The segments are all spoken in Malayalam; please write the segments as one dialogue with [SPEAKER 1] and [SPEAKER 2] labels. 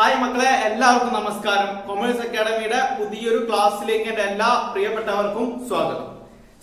[SPEAKER 1] ഹായ് മക്കളെ എല്ലാവർക്കും നമസ്കാരം. കൊമേഴ്സ് അക്കാഡമിയുടെ പുതിയൊരു ക്ലാസ്സിലേക്ക് എന്റെ എല്ലാ പ്രിയപ്പെട്ടവർക്കും സ്വാഗതം.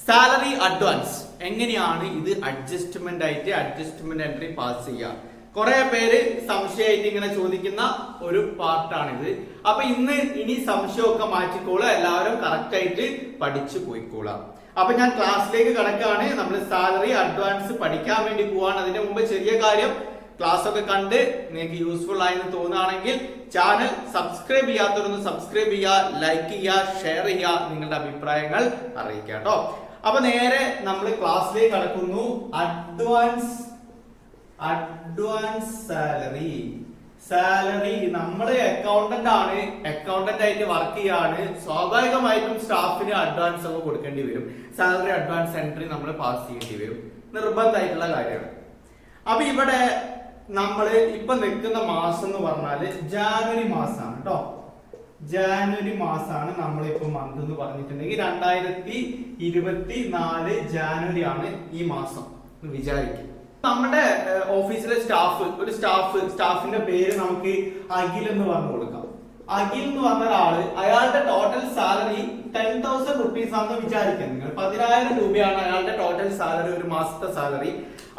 [SPEAKER 1] സാലറി അഡ്വാൻസ് എങ്ങനെയാണ് ഇത് അഡ്ജസ്റ്റ്മെന്റ് ആയിട്ട് അഡ്ജസ്റ്റ്മെന്റ് എൻട്രി പാസ് ചെയ്യുക? കുറെ പേര് സംശയമായിട്ട് ഇങ്ങനെ ചോദിക്കുന്ന ഒരു പാർട്ടാണിത്. അപ്പൊ ഇന്ന് ഇനി സംശയമൊക്കെ മാറ്റിക്കോളാം എല്ലാവരും കറക്റ്റ് ആയിട്ട് പഠിച്ചു പോയിക്കോളാം അപ്പൊ ഞാൻ ക്ലാസ്സിലേക്ക് കിടക്കുകയാണ്. നമ്മൾ സാലറി അഡ്വാൻസ് പഠിക്കാൻ വേണ്ടി പോവാണ്. അതിന്റെ മുമ്പ് ചെറിയ കാര്യം ക്ലാസ് ഒക്കെ കണ്ട് നിങ്ങൾക്ക് യൂസ്ഫുൾ ആയെന്ന് തോന്നുകയാണെങ്കിൽ ചാനൽ സബ്സ്ക്രൈബ് ചെയ്യാത്തവരൊന്ന് സബ്സ്ക്രൈബ് ചെയ്യുക ലൈക്ക് ചെയ്യുക ഷെയർ ചെയ്യുക നിങ്ങളുടെ അഭിപ്രായങ്ങൾ അറിയിക്കുക കേട്ടോ അപ്പൊ നേരെ നമ്മൾ ക്ലാസ്സിലേക്ക് കടക്കുന്നു. അഡ്വാൻസ് അഡ്വാൻസ് സാലറി സാലറി നമ്മൾ അക്കൗണ്ടന്റ് ആണ്. അക്കൗണ്ടന്റ് ആയിട്ട് വർക്ക് ചെയ്യാണ്. സ്വാഭാവികമായിട്ടും സ്റ്റാഫിന് അഡ്വാൻസ് ഒക്കെ കൊടുക്കേണ്ടി വരും. സാലറി അഡ്വാൻസ് എൻട്രി നമ്മൾ പാസ് ചെയ്യേണ്ടി വരും. നിർബന്ധമായിട്ടുള്ള കാര്യമാണ്. അപ്പൊ ഇവിടെ നമ്മൾ ഇപ്പൊ നിൽക്കുന്ന മാസം എന്ന് പറഞ്ഞാൽ ജാനുവരി മാസമാണ് കേട്ടോ ജാനുവരി മാസമാണ് നമ്മളിപ്പോ മന്ത് എന്ന് പറഞ്ഞിട്ടുണ്ടെങ്കിൽ രണ്ടായിരത്തി ഇരുപത്തി നാല് ജാനുവരി ആണ് ഈ മാസം എന്ന് വിചാരിക്കും. നമ്മുടെ ഓഫീസിലെ സ്റ്റാഫ് ഒരു സ്റ്റാഫ് സ്റ്റാഫിന്റെ പേര് നമുക്ക് അഖിൽ എന്ന് പറഞ്ഞു കൊടുക്കാം. അഖിൽ എന്ന് പറഞ്ഞ ഒരാൾ അയാളുടെ total salary ten thousand rupees ആണെന്ന് വിചാരിക്കാം. നിങ്ങൾ പതിനായിരം രൂപയാണ് അയാളുടെ ടോട്ടൽ സാലറി ഒരു മാസത്തെ സാലറി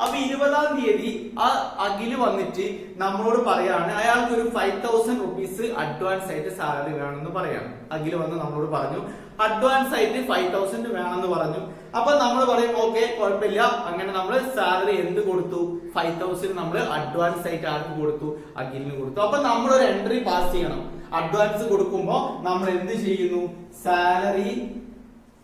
[SPEAKER 1] അപ്പൊ ഇരുപതാം തീയതി ആ അഖിൽ വന്നിട്ട് നമ്മളോട് പറയാണ് അയാൾക്ക് ഒരു ഫൈവ് തൗസൻഡ് റുപ്പീസ് അഡ്വാൻസ് ആയിട്ട് സാലറി വേണമെന്ന് പറയാണ്. അഖിൽ വന്ന് നമ്മളോട് പറഞ്ഞു അഡ്വാൻസ് ആയിട്ട് ഫൈവ് തൗസൻഡ് വേണമെന്ന് പറഞ്ഞു. അപ്പൊ നമ്മൾ പറയും ഓക്കെ കുഴപ്പമില്ല. അങ്ങനെ നമ്മൾ സാലറി എന്ത് കൊടുത്തു? ഫൈവ് തൗസൻഡ് നമ്മൾ അഡ്വാൻസ് ആയിട്ട് ആർക്ക് കൊടുത്തു അഖിലിന് കൊടുത്തു. അപ്പൊ നമ്മൾ ഒരു എൻട്രി പാസ് ചെയ്യണം. അഡ്വാൻസ് കൊടുക്കുമ്പോ നമ്മൾ എന്ത് ചെയ്യുന്നു? സാലറി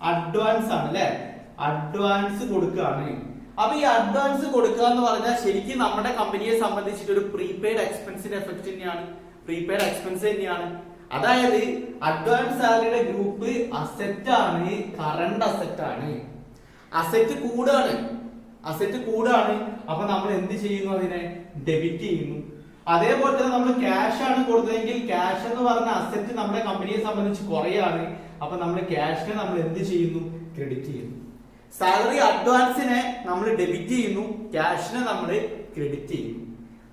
[SPEAKER 1] അഡ്വാൻസ് ആണ് അല്ലെ? അഡ്വാൻസ് കൊടുക്കുകയാണ്. അപ്പൊ ഈ അഡ്വാൻസ് കൊടുക്കുക എന്ന് പറഞ്ഞാൽ ശരിക്കും നമ്മുടെ കമ്പനിയെ സംബന്ധിച്ചിട്ട് ഒരു പ്രീപെയ്ഡ് എക്സ്പെൻസിന്റെ എഫക്ട് തന്നെയാണ്. പ്രീപെയ്ഡ് എക്സ്പെൻസ് തന്നെയാണ്. അതായത് അഡ്വാൻസ് സാലറിയുടെ ഗ്രൂപ്പ് അസെറ്റ് ആണ് കറണ്ട് അസെറ്റ് ആണ്. അസെറ്റ് കൂടാണ് അസെറ്റ് കൂടാണ് അപ്പൊ നമ്മൾ എന്ത് ചെയ്യുന്നു അതിനെ? ഡെബിറ്റ് ചെയ്യുന്നു. അതേപോലെ തന്നെ നമ്മൾ ക്യാഷ് ആണ് കൊടുത്തതെങ്കിൽ ക്യാഷ് എന്ന് പറഞ്ഞ അസറ്റ് നമ്മുടെ കമ്പനിയെ സംബന്ധിച്ച് കുറയാണ്. അപ്പൊ നമ്മൾ ക്യാഷിനെ നമ്മൾ എന്ത് ചെയ്യുന്നു? ക്രെഡിറ്റ് ചെയ്യുന്നു. സാലറി അഡ്വാൻസിനെ നമ്മൾ ഡെബിറ്റ് ചെയ്യുന്നു. ക്യാഷിനെ നമ്മൾ ക്രെഡിറ്റ് ചെയ്യുന്നു.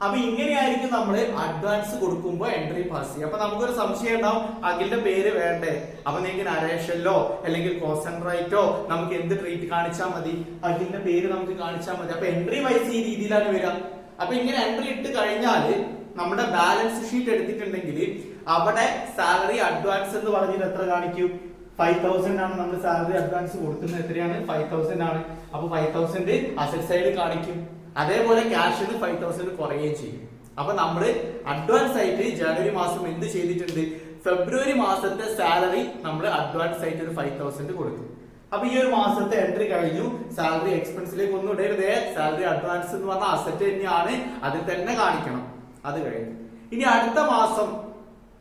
[SPEAKER 1] അപ്പൊ ഇങ്ങനെയായിരിക്കും നമ്മൾ അഡ്വാൻസ് കൊടുക്കുമ്പോൾ എൻട്രി പാസ് ചെയ്യുക. അപ്പൊ നമുക്കൊരു സംശയം ഉണ്ടാവും. അഖിലിന്റെ പേര് വേണ്ടേ? അപ്പൊ നിങ്ങൾക്ക് നരേഷനിലോ അല്ലെങ്കിൽ കോൺസെൻട്രേറ്റോ നമുക്ക് എന്ത് ട്രീറ്റ് കാണിച്ചാൽ മതി? അഖിലിന്റെ പേര് നമുക്ക് കാണിച്ചാൽ മതി. അപ്പൊ എൻട്രി വൈസ് ഈ രീതിയിലാണ് വരിക. അപ്പൊ ഇങ്ങനെ എൻട്രി ഇട്ട് കഴിഞ്ഞാൽ നമ്മുടെ ബാലൻസ് ഷീറ്റ് എടുത്തിട്ടുണ്ടെങ്കിൽ അവിടെ സാലറി അഡ്വാൻസ് എന്ന് പറഞ്ഞിട്ട് എത്ര കാണിക്കും? ഫൈവ് തൗസൻഡ് ആണ് നമ്മൾ സാലറി അഡ്വാൻസ് കൊടുക്കുന്നത്. എത്രയാണ്? ഫൈവ് തൗസൻഡ് ആണ്. അപ്പൊ ഫൈവ് തൗസൻഡ് അസറ്റ് സൈഡ് കാണിക്കും. അതേപോലെ ക്യാഷിന് ഫൈവ് തൗസൻഡ് കുറയുകയും ചെയ്യും. അപ്പൊ നമ്മൾ അഡ്വാൻസ് ആയിട്ട് ജനുവരി മാസം എന്ത് ചെയ്തിട്ടുണ്ട്? ഫെബ്രുവരി മാസത്തെ സാലറി നമ്മൾ അഡ്വാൻസ് ആയിട്ട് ഒരു ഫൈവ് തൗസൻഡ് കൊടുക്കും. അപ്പൊ ഈ ഒരു മാസത്തെ എൻട്രി കഴിഞ്ഞു. സാലറി എക്സ്പെൻസിലേക്ക് ഒന്നും ഇടരുതേ. സാലറി അഡ്വാൻസ് എന്ന് പറഞ്ഞ അസറ്റ് തന്നെയാണ്. അതിൽ തന്നെ കാണിക്കണം. അത് കഴിഞ്ഞു. ഇനി അടുത്ത മാസം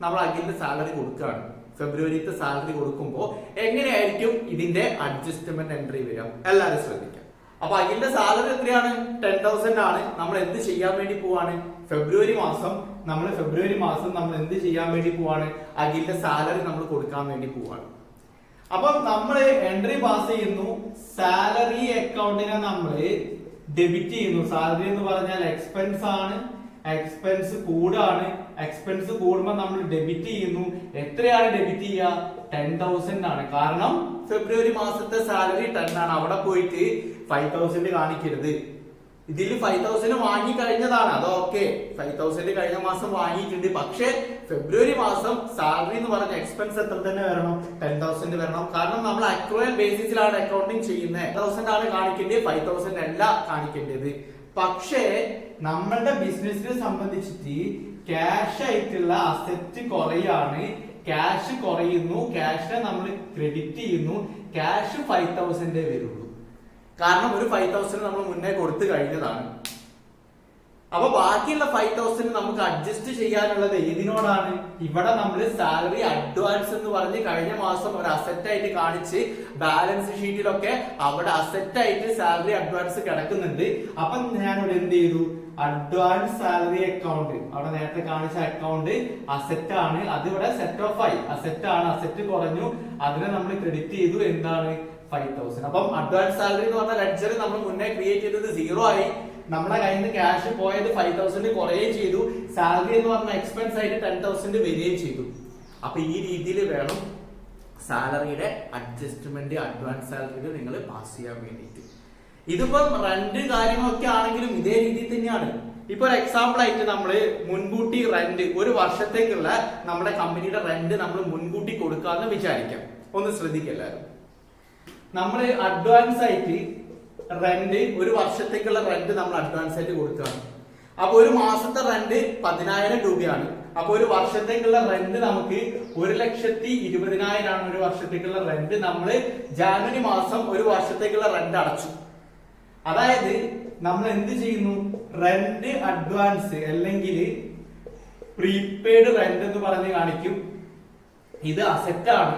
[SPEAKER 1] നമ്മൾ അഖിലിന്റെ സാലറി കൊടുക്കുകയാണ്. ഫെബ്രുവരിത്തെ സാലറി കൊടുക്കുമ്പോൾ എങ്ങനെയായിരിക്കും ഇതിന്റെ അഡ്ജസ്റ്റ്മെന്റ് എൻട്രി വരിക? എല്ലാവരും ശ്രദ്ധിക്കാം. അപ്പൊ അഖിലിന്റെ സാലറി എത്രയാണ്? ടെൻ തൗസൻഡ് ആണ്. നമ്മൾ എന്ത് ചെയ്യാൻ വേണ്ടി പോവാണ്? ഫെബ്രുവരി മാസം നമ്മൾ ഫെബ്രുവരി മാസം നമ്മൾ എന്ത് ചെയ്യാൻ വേണ്ടി പോവാണ്? അഖിലിന്റെ സാലറി നമ്മൾ കൊടുക്കാൻ വേണ്ടി പോവാണ്. അപ്പം നമ്മൾ എൻട്രി പാസ് ചെയ്യുന്നു. സാലറി അക്കൗണ്ടിനെ നമ്മൾ ഡെബിറ്റ് ചെയ്യുന്നു. സാലറി എന്ന് പറഞ്ഞാൽ എക്സ്പെൻസ് ആണ്. എക്സ്പെൻസ് കൂടാണ്. എക്സ്പെൻസ് കൂടുമ്പോൾ നമ്മൾ ഡെബിറ്റ് ചെയ്യുന്നു. എത്രയാണ് ഡെബിറ്റ് ചെയ്യുക? ടെൻ തൗസൻഡ് ആണ്. കാരണം ഫെബ്രുവരി മാസത്തെ സാലറി ടെൻ ആണ്. അവിടെ പോയിട്ട് ഫൈവ് തൗസൻഡ് കാണിക്കരുത്. ഇതിൽ ഫൈവ് തൗസൻഡ് വാങ്ങി കഴിഞ്ഞതാണ്. അത് ഓക്കെ ഫൈവ് തൗസൻഡ് കഴിഞ്ഞ മാസം വാങ്ങിയിട്ടുണ്ട്. പക്ഷേ ഫെബ്രുവരി മാസം സാലറി എന്ന് പറഞ്ഞ എക്സ്പെൻസ് എത്ര തന്നെ വരണം? ടെൻ തൗസൻഡ് വരണം. കാരണം നമ്മൾ അക്രോയൽ ബേസിസിലാണ് അക്കൗണ്ടിങ് ചെയ്യുന്നത് തൗസൻഡ് ആണ് കാണിക്കേണ്ടത്. ഫൈവ് തൗസൻഡ് അല്ല കാണിക്കേണ്ടത്. പക്ഷേ നമ്മളുടെ ബിസിനസിനെ സംബന്ധിച്ചിട്ട് ക്യാഷ് ആയിട്ടുള്ള അസറ്റ് കുറയാണ്. ക്യാഷ് കുറയുന്നു. ക്യാഷിനെ നമ്മൾ ക്രെഡിറ്റ് ചെയ്യുന്നു. ക്യാഷ് ഫൈവ് തൗസൻഡേ വരുള്ളൂ കാരണം ഒരു ഫൈവ് തൗസൻഡ് നമ്മൾ മുന്നേ കൊടുത്തു കഴിഞ്ഞതാണ്. അപ്പൊ ബാക്കിയുള്ള ഫൈവ് തൗസൻഡ് നമുക്ക് അഡ്ജസ്റ്റ് ചെയ്യാനുള്ളത് ഏതിനോടാണ്? ഇവിടെ നമ്മൾ സാലറി അഡ്വാൻസ് എന്ന് പറഞ്ഞ് കഴിഞ്ഞ മാസം ഒരു അസറ്റ് ആയിട്ട് കാണിച്ച് ബാലൻസ് ഷീറ്റിലൊക്കെ അവിടെ അസറ്റ് ആയിട്ട് സാലറി അഡ്വാൻസ് കിടക്കുന്നുണ്ട്. അപ്പൊ ഞാൻ ഇവിടെ എന്ത് ചെയ്തു? അഡ്വാൻസ് സാലറി അക്കൗണ്ട് അവിടെ നേരത്തെ കാണിച്ച അക്കൗണ്ട് അസറ്റ് ആണ്. അതിവിടെ സെറ്റ് ഓഫ് ആയി. അസറ്റ് ആണ്. അസറ്റ് കുറഞ്ഞു. അതിനെ നമ്മൾ ക്രെഡിറ്റ് ചെയ്തു. എന്താണ്? ഫൈവ് തൗസൻഡ് അപ്പം അഡ്വാൻസ് സാലറി എന്ന് പറഞ്ഞ ലെഡ്ജർ നമ്മൾ മുന്നേ ക്രിയേറ്റ് ചെയ്തത് സീറോ ആയി. നമ്മളെ കയ്യിൽ നിന്ന് ക്യാഷ് പോയത് ഫൈവ് തൗസൻഡ് കുറയുകയും ചെയ്തു. സാലറി എന്ന് പറഞ്ഞ എക്സ്പെൻസ് ആയിട്ട് ടെൻ തൗസൻഡ് വരികയും ചെയ്തു. അപ്പൊ ഈ രീതിയിൽ വേണം സാലറിയുടെ അഡ്ജസ്റ്റ്മെന്റ് അഡ്വാൻസ് സാലറിയിൽ നിങ്ങൾ പാസ് ചെയ്യാൻ വേണ്ടിയിട്ട്. ഇതിപ്പം റെന്റ് കാര്യങ്ങളൊക്കെ ആണെങ്കിലും ഇതേ രീതിയിൽ തന്നെയാണ്. ഇപ്പൊ ഒരു എക്സാമ്പിൾ ആയിട്ട് നമ്മൾ മുൻകൂട്ടി റെന്റ് ഒരു വർഷത്തേക്കുള്ള നമ്മുടെ കമ്പനിയുടെ റെന്റ് നമ്മൾ മുൻകൂട്ടി കൊടുക്കാന്ന് വിചാരിക്കാം. ഒന്ന് ശ്രദ്ധിക്കുക എല്ലാവരും. നമ്മൾ അഡ്വാൻസ് ആയിട്ട് റെന്റ് ഒരു വർഷത്തേക്കുള്ള റെന്റ് നമ്മൾ അഡ്വാൻസ് ആയിട്ട് കൊടുക്കുകയാണ്. അപ്പൊ ഒരു മാസത്തെ റെന്റ് പതിനായിരം രൂപയാണ്. അപ്പൊ ഒരു വർഷത്തേക്കുള്ള റെന്റ് നമുക്ക് ഒരു ലക്ഷത്തി ഇരുപതിനായിരമാണ് ഒരു വർഷത്തേക്കുള്ള റെന്റ് നമ്മൾ ജാനുവരി മാസം ഒരു വർഷത്തേക്കുള്ള റെന്റ് അടച്ചു. അതായത് നമ്മൾ എന്ത് ചെയ്യുന്നു? റെന്റ് അഡ്വാൻസ് അല്ലെങ്കിൽ പ്രീപെയ്ഡ് റെന്റ് എന്ന് പറഞ്ഞ് കാണിക്കും. ഇത് അസെറ്റാണ്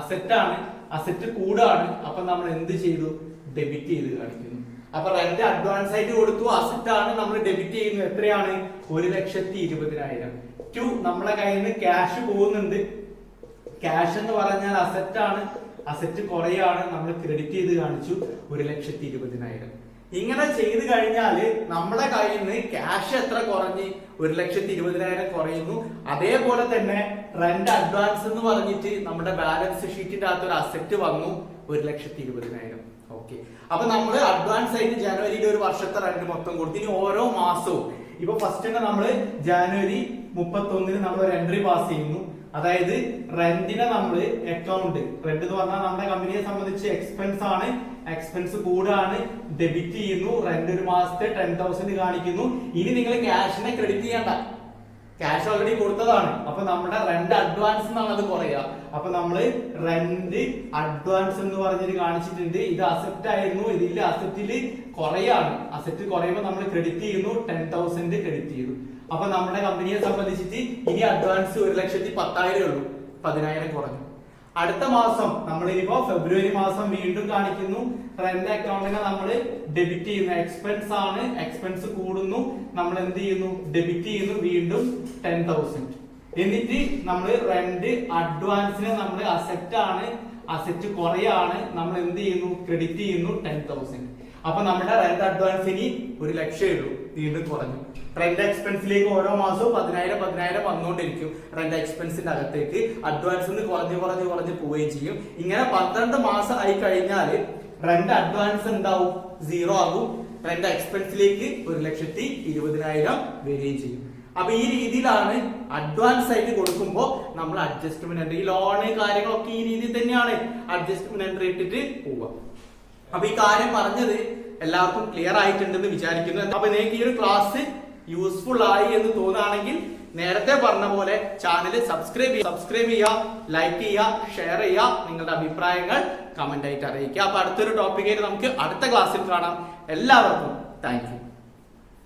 [SPEAKER 1] അസെറ്റാണ് അസെറ്റ് കൂടാണ്. അപ്പൊ നമ്മൾ എന്ത് ചെയ്തു? ഡെബിറ്റ് ചെയ്ത് കാണിക്കുന്നു. അപ്പൊ റെന്റ് അഡ്വാൻസ് ആയിട്ട് കൊടുത്തു. അസെറ്റ് ആണ് നമ്മൾ ഡെബിറ്റ് ചെയ്യുന്നത്. എത്രയാണ്? ഒരു ലക്ഷത്തി ഇരുപതിനായിരം. ടു നമ്മളെ കയ്യിൽ നിന്ന് ക്യാഷ് പോകുന്നുണ്ട്. ക്യാഷ് എന്ന് പറഞ്ഞാൽ അസെറ്റ് ആണ്. അസെറ്റ് കുറയാണ്. നമ്മൾ ക്രെഡിറ്റ് ചെയ്ത് കാണിച്ചു. ഒരു ലക്ഷത്തി ഇരുപതിനായിരം. ഇങ്ങനെ ചെയ്ത് കഴിഞ്ഞാൽ നമ്മുടെ കയ്യിൽ നിന്ന് ക്യാഷ് എത്ര കുറഞ്ഞ്? ഒരു ലക്ഷത്തി ഇരുപതിനായിരം കുറയുന്നു. അതേപോലെ തന്നെ റെന്റ് അഡ്വാൻസ് എന്ന് പറഞ്ഞിട്ട് നമ്മുടെ ബാലൻസ് ഷീറ്റിന്റെ അകത്ത് ഒരു അസെറ്റ് വന്നു. ഒരു ലക്ഷത്തി ഇരുപതിനായിരം. ഓക്കെ അപ്പൊ നമ്മൾ അഡ്വാൻസ് ആയിട്ട് ജനുവരിയിൽ ഒരു വർഷത്തെ റെന്റ് മൊത്തം കൊടുത്തു. ഇനി ഓരോ മാസവും. ഇപ്പൊ ഫസ്റ്റ് തന്നെ നമ്മൾ ജനുവരി മുപ്പത്തി ഒന്നിന് നമ്മൾ ഒരു എൻട്രി പാസ് ചെയ്യുന്നു. അതായത് റെന്റിനെ നമ്മൾ അക്കൗണ്ട് റെന്റ് എന്ന് പറഞ്ഞാൽ നമ്മുടെ കമ്പനിയെ സംബന്ധിച്ച് എക്സ്പെൻസ് ആണ്. എക്സ്പെൻസ് കൂടാണ് ഡെബിറ്റ് ചെയ്യുന്നു. റെന്റ് ഒരു മാസത്തെ ടെൻ തൗസൻഡ് കാണിക്കുന്നു. ഇനി നിങ്ങൾ ക്യാഷിനെ ക്രെഡിറ്റ് ചെയ്യണ്ട. ക്യാഷ് ഓൾറെഡി കൊടുത്തതാണ്. അപ്പൊ നമ്മുടെ റെന്റ് അഡ്വാൻസ് എന്നാണ് അത് കുറയുക അപ്പൊ നമ്മൾ റെന്റ് അഡ്വാൻസ് എന്ന് പറഞ്ഞിട്ട് കാണിച്ചിട്ടുണ്ട്. ഇത് അസെപ്റ്റ് ആയിരുന്നു. ഇതിൽ അസെപ്റ്റിൽ കുറയാണ്. അസെറ്റ് കുറയുമ്പോൾ നമ്മൾ ക്രെഡിറ്റ് ചെയ്യുന്നു. ടെൻ തൗസൻഡ് ക്രെഡിറ്റ് ചെയ്തു അപ്പൊ നമ്മുടെ കമ്പനിയെ സംബന്ധിച്ചിട്ട് ഇനി അഡ്വാൻസ് ഒരു ലക്ഷത്തി പത്തായിരം ഉള്ളൂ. പതിനായിരം കുറഞ്ഞു. അടുത്ത മാസം നമ്മൾ ഇനിയിപ്പോ ഫെബ്രുവരി മാസം വീണ്ടും കാണിക്കുന്നു. റെന്റ് അക്കൗണ്ടിനെ നമ്മൾ ഡെബിറ്റ് ചെയ്യുന്നു. എക്സ്പെൻസ് ആണ്. എക്സ്പെൻസ് കൂടുന്നു. നമ്മൾ എന്ത് ചെയ്യുന്നു? ഡെബിറ്റ് ചെയ്യുന്നു. വീണ്ടും ടെൻ തൗസൻഡ് എന്നിട്ട് നമ്മൾ റെന്റ് അഡ്വാൻസിന് നമ്മൾ അസെറ്റ് ആണ്. അസെറ്റ് കുറയാണ്. നമ്മൾ എന്ത് ചെയ്യുന്നു? ക്രെഡിറ്റ് ചെയ്യുന്നു. ടെൻ തൗസൻഡ് അപ്പൊ നമ്മുടെ റെന്റ് അഡ്വാൻസ് ഇനി ഒരു ലക്ഷം ഉള്ളൂ വീണ്ടും കുറഞ്ഞു. റെന്റ് എക്സ്പെൻസിലേക്ക് ഓരോ മാസവും പതിനായിരം പതിനായിരം വന്നുകൊണ്ടിരിക്കും. റെന്റ് എക്സ്പെൻസിന്റെ അകത്തേക്ക് അഡ്വാൻസ് നിന്ന് കുറഞ്ഞ് കുറഞ്ഞ് കുറഞ്ഞ് പോവുകയും ചെയ്യും. ഇങ്ങനെ പന്ത്രണ്ട് മാസം ആയി കഴിഞ്ഞാൽ റെന്റ് അഡ്വാൻസ് എന്താവും? സീറോ ആകും. റെന്റ് എക്സ്പെൻസിലേക്ക് ഒരു ലക്ഷത്തി ഇരുപതിനായിരം വരികയും ചെയ്യും. അപ്പൊ ഈ രീതിയിലാണ് അഡ്വാൻസ് ആയിട്ട് കൊടുക്കുമ്പോൾ നമ്മൾ അഡ്ജസ്റ്റ്മെന്റ് എൻട്രി ഈ ലോണ് കാര്യങ്ങളൊക്കെ ഈ രീതിയിൽ തന്നെയാണ് അഡ്ജസ്റ്റ്മെന്റ് എൻട്രി ഇട്ടിട്ട് പോവുക. അപ്പൊ ഈ കാര്യം പറഞ്ഞത് എല്ലാവർക്കും ക്ലിയർ ആയിട്ടുണ്ടെന്ന് വിചാരിക്കുന്നു. അപ്പൊ നിങ്ങൾക്ക് ഈ ഒരു ക്ലാസ് യൂസ്ഫുൾ ആയി എന്ന് തോന്നുകയാണെങ്കിൽ നേരത്തെ പറഞ്ഞ പോലെ ചാനൽ സബ്സ്ക്രൈബ് ചെയ്യുക സബ്സ്ക്രൈബ് ചെയ്യുക ലൈക്ക് ചെയ്യുക ഷെയർ ചെയ്യുക നിങ്ങളുടെ അഭിപ്രായങ്ങൾ കമന്റ് ആയിട്ട് അറിയിക്കുക. അപ്പൊ അടുത്തൊരു ടോപ്പിക്കായിട്ട് നമുക്ക് അടുത്ത ക്ലാസ്സിൽ കാണാം. എല്ലാവർക്കും താങ്ക്